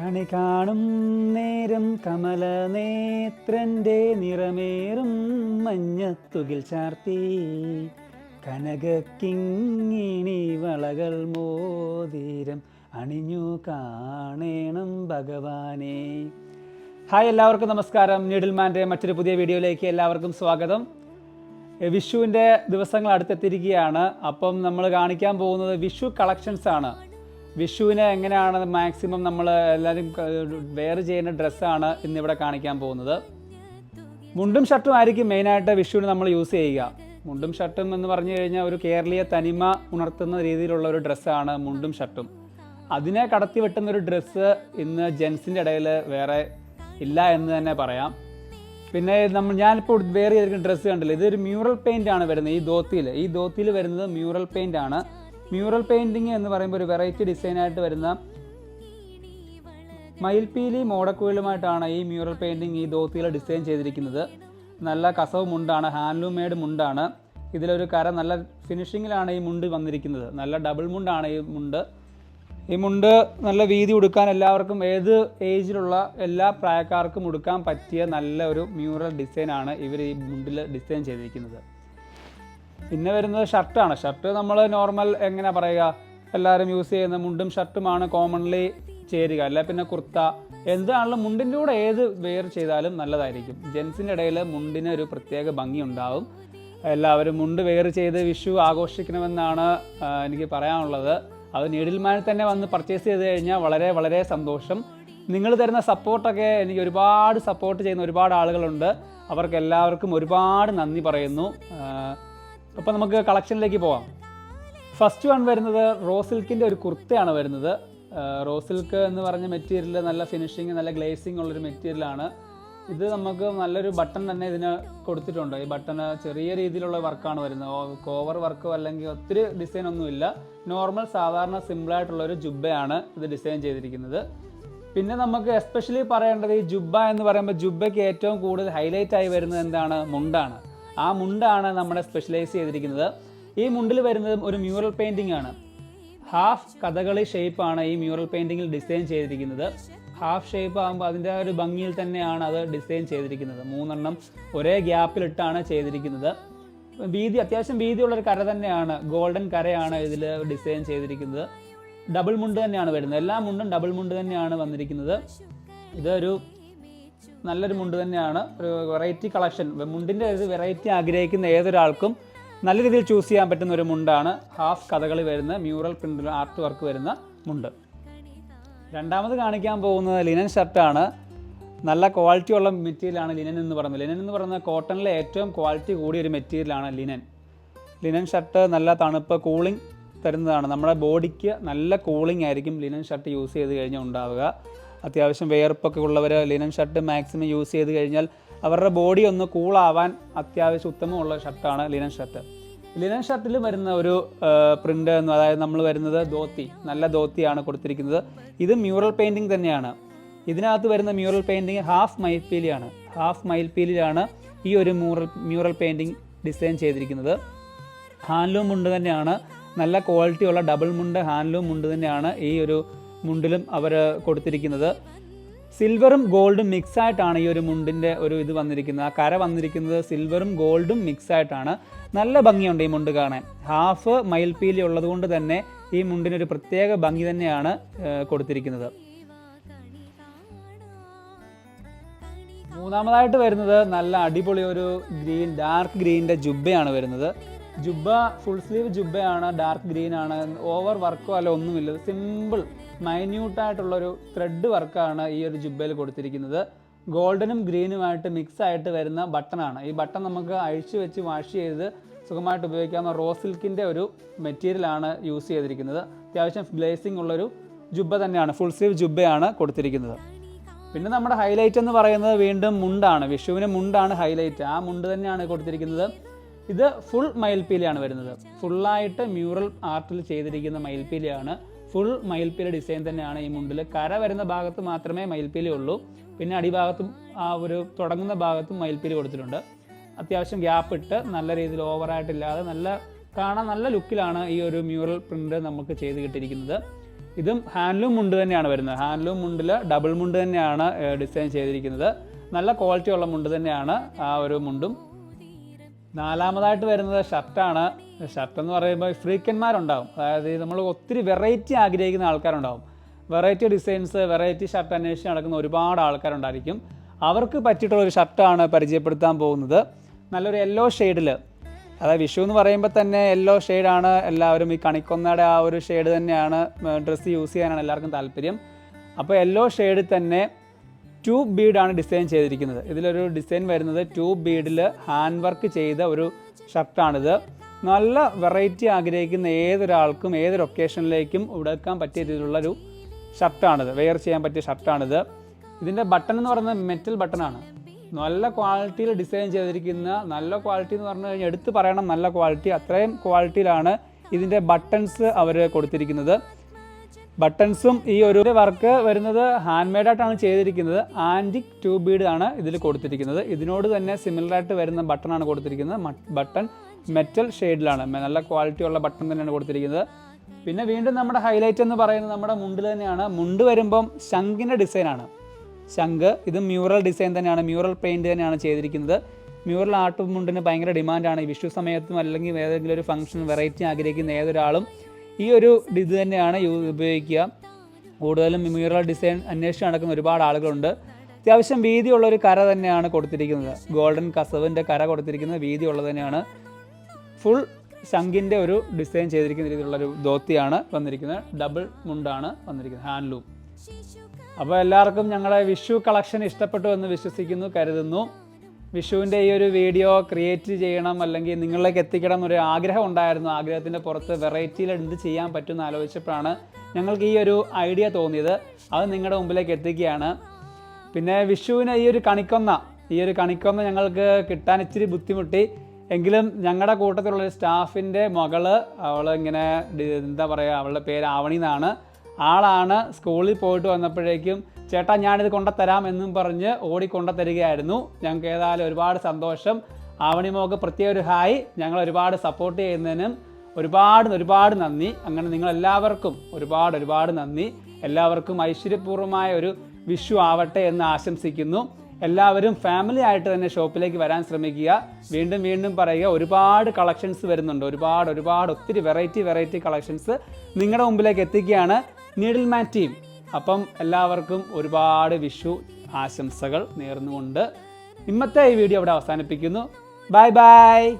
കണി കാണും നേരം കമല നേത്രന്റെ നിറമേറും മഞ്ഞത്തുകിൽ ചാർത്തി. കനകക്കിങ്ങിണി വളകൾ മോതിരം അണിഞ്ഞു കാണേണം ഭഗവാനെ. ഹായ് എല്ലാവർക്കും നമസ്കാരം. നീഡിൽമാന്റെ മറ്റൊരു പുതിയ വീഡിയോയിലേക്ക് എല്ലാവർക്കും സ്വാഗതം. വിഷുവിന്റെ ദിവസങ്ങൾ അടുത്തെത്തിയിരിക്കുകയാണ്. അപ്പം നമ്മൾ കാണിക്കാൻ പോകുന്നത് വിഷു കളക്ഷൻസ് ആണ് വിഷുവിന് എങ്ങനെയാണ് മാക്സിമം നമ്മൾ എല്ലാവരും വെയർ ചെയ്യുന്ന ഡ്രസ്സാണ് ഇന്നിവിടെ കാണിക്കാൻ പോകുന്നത്. മുണ്ടും ഷർട്ടും ആയിരിക്കും മെയിനായിട്ട് വിഷുവിന് നമ്മൾ യൂസ് ചെയ്യുക. മുണ്ടും ഷർട്ടും എന്ന് പറഞ്ഞു കഴിഞ്ഞാൽ ഒരു കേരളീയ തനിമ ഉണർത്തുന്ന രീതിയിലുള്ള ഒരു ഡ്രസ്സാണ് മുണ്ടും ഷർട്ടും. അതിനെ കടത്തി വെട്ടുന്ന ഒരു ഡ്രസ്സ് ഇന്ന് ജെൻസിന്റെ ഇടയിൽ വേറെ ഇല്ല എന്ന് തന്നെ പറയാം. പിന്നെ നമ്മൾ ഞാനിപ്പോൾ വേറെ ചെയ്തിരിക്കുന്ന ഡ്രസ്സ് കണ്ടില്ല? ഇതൊരു മ്യൂറൽ പെയിന്റ് ആണ് വരുന്നത്. ഈ ദോത്തിയിൽ ഈ ധോത്തിയിൽ വരുന്നത് മ്യൂറൽ പെയിന്റ് ആണ്. മ്യൂറൽ പെയിന്റിങ് എന്ന് പറയുമ്പോൾ ഒരു വെറൈറ്റി ഡിസൈനായിട്ട് വരുന്ന മയിൽപീലി മോടക്കുഴലുമായിട്ടാണ് ഈ മ്യൂറൽ പെയിന്റിങ് ഈ ധോത്തിയിൽ ഡിസൈൻ ചെയ്തിരിക്കുന്നത്. നല്ല കസവ് മുണ്ടാണ് ഹാൻഡ്ലൂം മെയ്ഡ് മുണ്ടാണ്. ഇതിലൊരു കര നല്ല ഫിനിഷിങ്ങിലാണ് ഈ മുണ്ട് വന്നിരിക്കുന്നത്. നല്ല ഡബിൾ മുണ്ടാണ് ഈ മുണ്ട്. ഈ മുണ്ട് നല്ല വീതി ഉടുക്കാൻ എല്ലാവർക്കും ഏത് ഏജിലുള്ള എല്ലാ പ്രായക്കാർക്കും ഉടുക്കാൻ പറ്റിയ നല്ല ഒരു മ്യൂറൽ ഡിസൈനാണ് ഇവർ ഈ മുണ്ടിൽ ഡിസൈൻ ചെയ്തിരിക്കുന്നത്. പിന്നെ വരുന്നത് ഷർട്ടാണ് ഷർട്ട് നമ്മൾ നോർമൽ എങ്ങനെ പറയുക? എല്ലാവരും യൂസ് ചെയ്യുന്ന മുണ്ടും ഷർട്ടുമാണ് കോമൺലി ചേരുക. അല്ല പിന്നെ കുർത്ത. എന്താണെങ്കിലും മുണ്ടിന്റെ കൂടെ ഏത് വെയർ ചെയ്താലും നല്ലതായിരിക്കും. ജെൻസിന്റെ ഇടയിൽ മുണ്ടിന് ഒരു പ്രത്യേക ഭംഗി ഉണ്ടാവും. എല്ലാവരും മുണ്ട് വെയർ ചെയ്ത് വിഷു ആഘോഷിക്കണമെന്നാണ് എനിക്ക് പറയാനുള്ളത്. അത് നീഡിൽമാനിൽ തന്നെ വന്ന് പർച്ചേസ് ചെയ്ത് കഴിഞ്ഞാൽ വളരെ വളരെ സന്തോഷം. നിങ്ങൾ തരുന്ന സപ്പോർട്ടൊക്കെ എനിക്ക് ഒരുപാട് സപ്പോർട്ട് ചെയ്യുന്ന ഒരുപാട് ആളുകളുണ്ട്. അവർക്ക് എല്ലാവർക്കും ഒരുപാട് നന്ദി പറയുന്നു. അപ്പോൾ നമുക്ക് കളക്ഷനിലേക്ക് പോവാം. ഫസ്റ്റ് വൺ വരുന്നത് റോ സിൽക്കിന്റെ ഒരു കുർത്തയാണ് വരുന്നത്. റോ സിൽക്ക് എന്ന് പറഞ്ഞ മെറ്റീരിയൽ നല്ല ഫിനിഷിങ് നല്ല ഗ്ലേസിങ് ഉള്ളൊരു മെറ്റീരിയലാണ് ഇത് നമുക്ക് നല്ലൊരു ബട്ടൺ തന്നെ ഇതിന് കൊടുത്തിട്ടുണ്ട്. ഈ ബട്ടൺ ചെറിയ രീതിയിലുള്ള വർക്കാണ് വരുന്നത്. കോവർ വർക്കോ അല്ലെങ്കിൽ ഒത്തിരി ഡിസൈൻ ഒന്നുമില്ല നോർമൽ സാധാരണ സിമ്പിളായിട്ടുള്ള ഒരു ജുബയാണ് ഇത് ഡിസൈൻ ചെയ്തിരിക്കുന്നത്. പിന്നെ നമുക്ക് എസ്പെഷ്യലി പറയേണ്ടത് ഈ ജുബ്ബ എന്ന് പറയുമ്പോൾ ജുബ്ബയ്ക്ക് ഏറ്റവും കൂടുതൽ ഹൈലൈറ്റ് ആയി വരുന്നത് എന്താണ്? മുണ്ടാണ്. ആ മുണ്ടാണ് നമ്മുടെ സ്പെഷ്യലൈസ് ചെയ്തിരിക്കുന്നത്. ഈ മുണ്ടിൽ വരുന്നത് ഒരു മ്യൂറൽ പെയിന്റിംഗ് ആണ്. ഹാഫ് കഥകളി ഷേപ്പാണ് ഈ മ്യൂറൽ പെയിന്റിങ്ങിൽ ഡിസൈൻ ചെയ്തിരിക്കുന്നത്. ഹാഫ് ഷേപ്പ് ആകുമ്പോൾ അതിന്റെ ഒരു ഭംഗിയിൽ തന്നെയാണ് അത് ഡിസൈൻ ചെയ്തിരിക്കുന്നത്. മൂന്നെണ്ണം ഒരേ ഗ്യാപ്പിലിട്ടാണ് ചെയ്തിരിക്കുന്നത്. വീതി അത്യാവശ്യം വീതിയുള്ള ഒരു കര തന്നെയാണ്. ഗോൾഡൻ കരയാണ് ഇതിൽ ഡിസൈൻ ചെയ്തിരിക്കുന്നത്. ഡബിൾ മുണ്ട് തന്നെയാണ് വരുന്നത്. എല്ലാ മുണ്ടും ഡബിൾ മുണ്ട് തന്നെയാണ് വന്നിരിക്കുന്നത്. ഇതൊരു നല്ലൊരു മുണ്ട് തന്നെയാണ്. ഒരു വെറൈറ്റി കളക്ഷൻ മുണ്ടിന്റെ ഒരു വെറൈറ്റി ആഗ്രഹിക്കുന്ന ഏതൊരാൾക്കും നല്ല രീതിയിൽ ചൂസ് ചെയ്യാൻ പറ്റുന്ന ഒരു മുണ്ടാണ്. ഹാഫ് കഥകളി വരുന്ന മ്യൂറൽ പ്രിന്റ് ആർട്ട് വർക്ക് വരുന്ന മുണ്ട്. രണ്ടാമത് കാണിക്കാൻ പോകുന്നത് ലിനൻ ഷർട്ടാണ് നല്ല ക്വാളിറ്റി ഉള്ള മെറ്റീരിയലാണ് ലിനൻ എന്ന് പറയുന്നത്. ലിനൻ എന്ന് പറയുന്നത് കോട്ടണിലെ ഏറ്റവും ക്വാളിറ്റി കൂടിയ ഒരു മെറ്റീരിയലാണ് ലിനൻ ലിനൻ ഷർട്ട് നല്ല തണുപ്പ് കൂളിംഗ് തരുന്നതാണ്. നമ്മുടെ ബോഡിക്ക് നല്ല കൂളിംഗ് ആയിരിക്കും ലിനൻ ഷർട്ട് യൂസ് ചെയ്ത് കഴിഞ്ഞാൽ ഉണ്ടാവുക. അത്യാവശ്യം വിയർപ്പൊക്കെ ഉള്ളവർ ലിനൻ ഷർട്ട് മാക്സിമം യൂസ് ചെയ്ത് കഴിഞ്ഞാൽ അവരുടെ ബോഡി ഒന്ന് കൂളാവാൻ അത്യാവശ്യം ഉത്തമമുള്ള ഷർട്ടാണ് ലിനൻ ഷർട്ട് ലിനൻ ഷർട്ടിൽ വരുന്ന ഒരു പ്രിന്റ് എന്ന് അതായത് നമ്മൾ വരുന്നത് ധോത്തി നല്ല ധോത്തിയാണ് കൊടുത്തിരിക്കുന്നത്. ഇത് മ്യൂറൽ പെയിന്റിങ് തന്നെയാണ്. ഇതിനകത്ത് വരുന്ന മ്യൂറൽ പെയിന്റിങ് ഹാഫ് മൈൽപീലിയാണ് ഹാഫ് മൈൽപീലിലാണ് ഈ ഒരു മ്യൂറൽ മ്യൂറൽ പെയിന്റിങ് ഡിസൈൻ ചെയ്തിരിക്കുന്നത്. ഹാൻഡ്ലൂം മുണ്ട് തന്നെയാണ്. നല്ല ക്വാളിറ്റിയുള്ള ഡബിൾ മുണ്ട് ഹാൻഡ്ലൂം മുണ്ട് തന്നെയാണ് ഈ ഒരു മുണ്ടിലും അവർ കൊടുത്തിരിക്കുന്നത്. സിൽവറും ഗോൾഡും മിക്സ് ആയിട്ടാണ് ഈ ഒരു മുണ്ടിന്റെ ഒരു ഇത് വന്നിരിക്കുന്നത്. ആ കര വന്നിരിക്കുന്നത് സിൽവറും ഗോൾഡും മിക്സ് ആയിട്ടാണ്. നല്ല ഭംഗിയുണ്ട് ഈ മുണ്ട് കാണാൻ. ഹാഫ് മയിൽപീലി ഉള്ളതുകൊണ്ട് തന്നെ ഈ മുണ്ടിനൊരു പ്രത്യേക ഭംഗി തന്നെയാണ് കൊടുത്തിരിക്കുന്നത്. മൂന്നാമതായിട്ട് വരുന്നത് നല്ല അടിപൊളി ഒരു ഗ്രീൻ ഡാർക്ക് ഗ്രീനിന്റെ ജുബ്ബയാണ് വരുന്നത്. ജുബ്ബ ഫുൾ സ്ലീവ് ജുബ്ബയാണ് ഡാർക്ക് ഗ്രീൻ ആണ് ഓവർ വർക്കോ അല്ല ഒന്നുമില്ല. സിമ്പിൾ മൈന്യൂട്ടായിട്ടുള്ളൊരു ത്രെഡ് വർക്കാണ് ഈ ഒരു ജുബ്ബയിൽ കൊടുത്തിരിക്കുന്നത്. ഗോൾഡനും ഗ്രീനുമായിട്ട് മിക്സ് ആയിട്ട് വരുന്ന ബട്ടണാണ് ഈ ബട്ടൺ നമുക്ക് അഴിച്ചു വെച്ച് വാഷ് ചെയ്ത് സുഖമായിട്ട് ഉപയോഗിക്കാവുന്ന റോ സിൽക്കിന്റെ ഒരു മെറ്റീരിയലാണ് യൂസ് ചെയ്തിരിക്കുന്നത്. അത്യാവശ്യം ഗ്ലേസിംഗ് ഉള്ളൊരു ജുബ്ബ തന്നെയാണ് ഫുൾ സ്ലീവ് ജുബ്ബയാണ് കൊടുത്തിരിക്കുന്നത്. പിന്നെ നമ്മുടെ ഹൈലൈറ്റ് എന്ന് പറയുന്നത് വീണ്ടും മുണ്ടാണ്. വിഷുവിന് മുണ്ടാണ് ഹൈലൈറ്റ് ആ മുണ്ട് തന്നെയാണ് കൊടുത്തിരിക്കുന്നത്. ഇത് ഫുൾ മയിൽപ്പീലിയാണ് വരുന്നത്. ഫുള്ളായിട്ട് മ്യൂറൽ ആർട്ടിൽ ചെയ്തിരിക്കുന്ന മയിൽപ്പീലിയാണ് ഫുൾ മയിൽപ്പീലി ഡിസൈൻ തന്നെയാണ് ഈ മുണ്ടിൽ കര വരുന്ന ഭാഗത്ത് മാത്രമേ മയിൽപ്പീലി ഉള്ളൂ. പിന്നെ അടിഭാഗത്തും ആ ഒരു തുടങ്ങുന്ന ഭാഗത്തും മയിൽപ്പീലി കൊടുത്തിട്ടുണ്ട്. അത്യാവശ്യം ഗ്യാപ്പ് ഇട്ട് നല്ല രീതിയിൽ ഓവറായിട്ടില്ലാതെ നല്ല കാണാൻ നല്ല ലുക്കിലാണ് ഈ ഒരു മ്യൂറൽ പ്രിന്റ് നമുക്ക് ചെയ്ത് കിട്ടിയിരിക്കുന്നത്. ഇതും ഹാൻഡ്ലൂം മുണ്ട് തന്നെയാണ് വരുന്നത്. ഹാൻഡ്ലൂം മുണ്ടിൽ ഡബിൾ മുണ്ട് തന്നെയാണ് ഡിസൈൻ ചെയ്തിരിക്കുന്നത്. നല്ല ക്വാളിറ്റി ഉള്ള മുണ്ട് തന്നെയാണ് ആ ഒരു മുണ്ടും. നാലാമതായിട്ട് വരുന്നത് ഷർട്ടാണ് ഷർട്ട് എന്ന് പറയുമ്പോൾ ഫ്രീക്കന്മാരുണ്ടാവും. അതായത് നമ്മൾ ഒത്തിരി വെറൈറ്റി ആഗ്രഹിക്കുന്ന ആൾക്കാരുണ്ടാവും. വെറൈറ്റി ഡിസൈൻസ് വെറൈറ്റി ഷർട്ട് അന്വേഷിച്ച് നടക്കുന്ന ഒരുപാട് ആൾക്കാരുണ്ടായിരിക്കും. അവർക്ക് പറ്റിയിട്ടുള്ള ഒരു ഷർട്ടാണ് പരിചയപ്പെടുത്താൻ പോകുന്നത്. നല്ലൊരു യെല്ലോ ഷെയ്ഡിൽ അതായത് വിഷു എന്ന് പറയുമ്പോൾ തന്നെ യെല്ലോ ഷെയ്ഡാണ് എല്ലാവരും ഈ കണിക്കൊന്നയുടെ ആ ഒരു ഷെയ്ഡ് തന്നെയാണ് ഡ്രസ്സ് യൂസ് ചെയ്യാനാണ് എല്ലാവർക്കും താല്പര്യം. അപ്പോൾ യെല്ലോ ഷെയ്ഡിൽ തന്നെ ട്യൂബ് ബീഡാണ് ഡിസൈൻ ചെയ്തിരിക്കുന്നത്. ഇതിലൊരു ഡിസൈൻ വരുന്നത് ട്യൂബ് ബീഡിൽ ഹാൻഡ് വർക്ക് ചെയ്ത ഒരു ഷർട്ടാണിത്. നല്ല വെറൈറ്റി ആഗ്രഹിക്കുന്ന ഏതൊരാൾക്കും ഏതൊരു ഒക്കേഷനിലേക്കും ഉടുക്കാൻ പറ്റിയ രീതിയിലുള്ളൊരു ഷർട്ടാണിത്. വെയർ ചെയ്യാൻ പറ്റിയ ഷർട്ടാണിത്. ഇതിന്റെ ബട്ടൺ എന്ന് പറയുന്നത് മെറ്റൽ ബട്ടണാണ് നല്ല ക്വാളിറ്റിയിൽ ഡിസൈൻ ചെയ്തിരിക്കുന്ന നല്ല ക്വാളിറ്റി എന്ന് പറഞ്ഞു കഴിഞ്ഞാൽ എടുത്ത് പറയണം നല്ല ക്വാളിറ്റി അത്രയും ക്വാളിറ്റിയിലാണ് ഇതിന്റെ ബട്ടൺസ് അവർ കൊടുത്തിരിക്കുന്നത്. ബട്ടൺസും ഈ ഒരു വർക്ക് വരുന്നത് ഹാൻഡ് മെയ്ഡായിട്ടാണ് ചെയ്തിരിക്കുന്നത്. ആന്റിക് ട്യൂബീഡ് ബീഡ് ആണ് ഇതിൽ കൊടുത്തിരിക്കുന്നത്. ഇതിനോട് തന്നെ സിമിലറായിട്ട് വരുന്ന ബട്ടണാണ് കൊടുത്തിരിക്കുന്നത്. ബട്ടൺ മെറ്റൽ ഷെയ്ഡിലാണ് നല്ല ക്വാളിറ്റി ഉള്ള ബട്ടൺ തന്നെയാണ് കൊടുത്തിരിക്കുന്നത്. പിന്നെ വീണ്ടും നമ്മുടെ ഹൈലൈറ്റ് എന്ന് പറയുന്നത് നമ്മുടെ മുണ്ടിൽ തന്നെയാണ്. മുണ്ട് വരുമ്പം ശംഖിന്റെ ഡിസൈനാണ് ശംഖ് ഇത് മ്യൂറൽ ഡിസൈൻ തന്നെയാണ്. മ്യൂറൽ പെയിന്റ് തന്നെയാണ് ചെയ്തിരിക്കുന്നത്. മ്യൂറൽ ആർട്ട് മുണ്ടിന് ഭയങ്കര ഡിമാൻഡാണ് ഈ വിഷു സമയത്തും അല്ലെങ്കിൽ ഏതെങ്കിലും ഒരു ഫംഗ്ഷൻ വെറൈറ്റി ആഗ്രഹിക്കുന്ന ഏതൊരാളും ഈ ഒരു ഇത് തന്നെയാണ് ഉപയോഗിക്കുക. കൂടുതലും മ്യൂറൽ ഡിസൈൻ അന്വേഷിച്ച് നടക്കുന്ന ഒരുപാട് ആളുകളുണ്ട്. അത്യാവശ്യം വീതിയുള്ള ഒരു കര തന്നെയാണ് കൊടുത്തിരിക്കുന്നത്. ഗോൾഡൻ കസവിന്റെ കര കൊടുത്തിരിക്കുന്നത് വീതിയുള്ളത് തന്നെയാണ്. ഫുൾ ശംഖിന്റെ ഒരു ഡിസൈൻ ചെയ്തിരിക്കുന്ന രീതിയിലുള്ള ഒരു ധോത്തിയാണ് വന്നിരിക്കുന്നത്. ഡബിൾ മുണ്ടാണ് വന്നിരിക്കുന്നത്. ഹാൻഡ്ലൂം അപ്പോൾ എല്ലാവർക്കും ഞങ്ങളുടെ വിഷു കളക്ഷൻ ഇഷ്ടപ്പെട്ടു എന്ന് വിശ്വസിക്കുന്നു കരുതുന്നു. വിഷുവിന്റെ ഈ ഒരു വീഡിയോ ക്രിയേറ്റ് ചെയ്യണം അല്ലെങ്കിൽ നിങ്ങളിലേക്ക് എത്തിക്കണം എന്നൊരു ആഗ്രഹം ഉണ്ടായിരുന്നു. ആഗ്രഹത്തിന്റെ പുറത്ത് വെറൈറ്റിയിൽ എന്ത് ചെയ്യാൻ പറ്റുമെന്ന് ആലോചിച്ചപ്പോഴാണ് ഞങ്ങൾക്ക് ഈ ഒരു ഐഡിയ തോന്നിയത്. അത് നിങ്ങളുടെ മുമ്പിലേക്ക് എത്തിക്കുകയാണ്. പിന്നെ വിഷുവിന് ഈ ഒരു കണിക്കൊന്ന ഈ ഒരു കണിക്കൊന്ന ഞങ്ങൾക്ക് കിട്ടാൻ ഇച്ചിരി ബുദ്ധിമുട്ടി. എങ്കിലും ഞങ്ങളുടെ കൂട്ടത്തിലുള്ള സ്റ്റാഫിന്റെ മകൾ അവൾ ഇങ്ങനെ എന്താ പറയുക അവളുടെ പേര് ആവണി എന്നാണ്. ആളാണ് സ്കൂളിൽ പോയിട്ട് വന്നപ്പോഴേക്കും ചേട്ടാ ഞാനിത് കൊണ്ടുത്തരാം എന്നും പറഞ്ഞ് ഓടിക്കൊണ്ടുത്തരികയായിരുന്നു ഞങ്ങൾക്ക് ഏതായാലും ഒരുപാട് സന്തോഷം. ആവണി മോക്ക് പ്രത്യേക ഒരു ഹായ്. ഞങ്ങൾ ഒരുപാട് സപ്പോർട്ട് ചെയ്യുന്നതിനും ഒരുപാട് ഒരുപാട് നന്ദി. അങ്ങനെ നിങ്ങളെല്ലാവർക്കും ഒരുപാട് ഒരുപാട് നന്ദി. എല്ലാവർക്കും ഐശ്വര്യപൂർവമായ ഒരു വിഷു ആവട്ടെ എന്ന് ആശംസിക്കുന്നു. എല്ലാവരും ഫാമിലി ആയിട്ട് തന്നെ ഷോപ്പിലേക്ക് വരാൻ ശ്രമിക്കുക. വീണ്ടും വീണ്ടും പറയുക ഒരുപാട് കളക്ഷൻസ് വരുന്നുണ്ട്. ഒരുപാട് ഒരുപാട് ഒത്തിരി വെറൈറ്റി വെറൈറ്റി കളക്ഷൻസ് നിങ്ങളുടെ മുമ്പിലേക്ക് എത്തിക്കുകയാണ്. നീഡിൽ മാൻ ടീം അപ്പം എല്ലാവർക്കും ഒരുപാട് വിഷു ആശംസകൾ നേർന്നുകൊണ്ട് ഇന്നത്തെ ഈ വീഡിയോ ഇവിടെ അവസാനിപ്പിക്കുന്നു. Bye bye